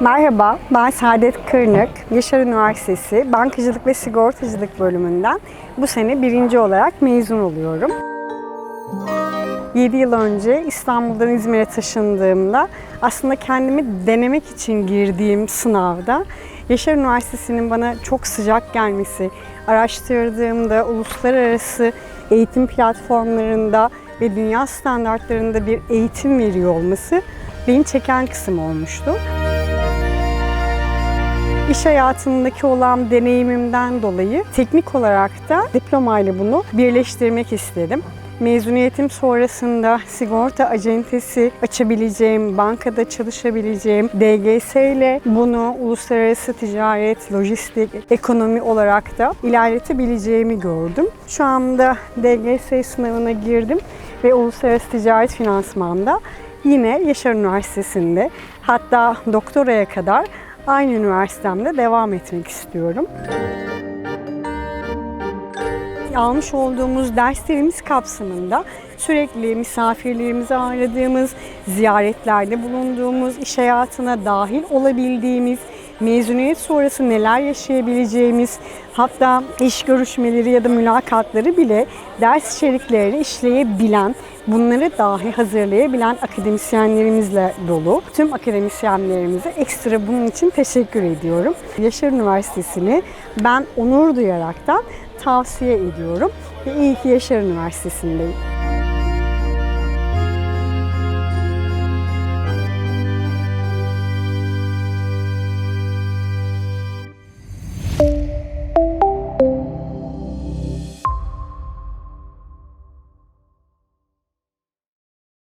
Merhaba, ben Saadet Kırnık, Yaşar Üniversitesi Bankacılık ve Sigortacılık bölümünden bu sene birinci olarak mezun oluyorum. 7 yıl önce İstanbul'dan İzmir'e taşındığımda aslında kendimi denemek için girdiğim sınavda Yaşar Üniversitesi'nin bana çok sıcak gelmesi, araştırdığımda uluslararası eğitim platformlarında ve dünya standartlarında bir eğitim veriyor olması beni çeken kısım olmuştu. İş hayatındaki olan deneyimimden dolayı teknik olarak da diplomayla bunu birleştirmek istedim. Mezuniyetim sonrasında sigorta acentesi açabileceğim, bankada çalışabileceğim, DGS ile bunu uluslararası ticaret, lojistik, ekonomi olarak da ilerletebileceğimi gördüm. Şu anda DGS sınavına girdim ve uluslararası ticaret finansmanda yine Yaşar Üniversitesi'nde hatta doktoraya kadar aynı üniversitemde devam etmek istiyorum. Almış olduğumuz derslerimiz kapsamında sürekli misafirlerimizi ağırladığımız, ziyaretlerde bulunduğumuz, iş hayatına dahil olabildiğimiz, mezuniyet sonrası neler yaşayabileceğimiz, hatta iş görüşmeleri ya da mülakatları bile ders içeriklerini işleyebilen, bunları dahi hazırlayabilen akademisyenlerimizle dolu. Tüm akademisyenlerimize ekstra bunun için teşekkür ediyorum. Yaşar Üniversitesi'ni ben onur duyaraktan tavsiye ediyorum ve iyi ki Yaşar Üniversitesi'ndeyim.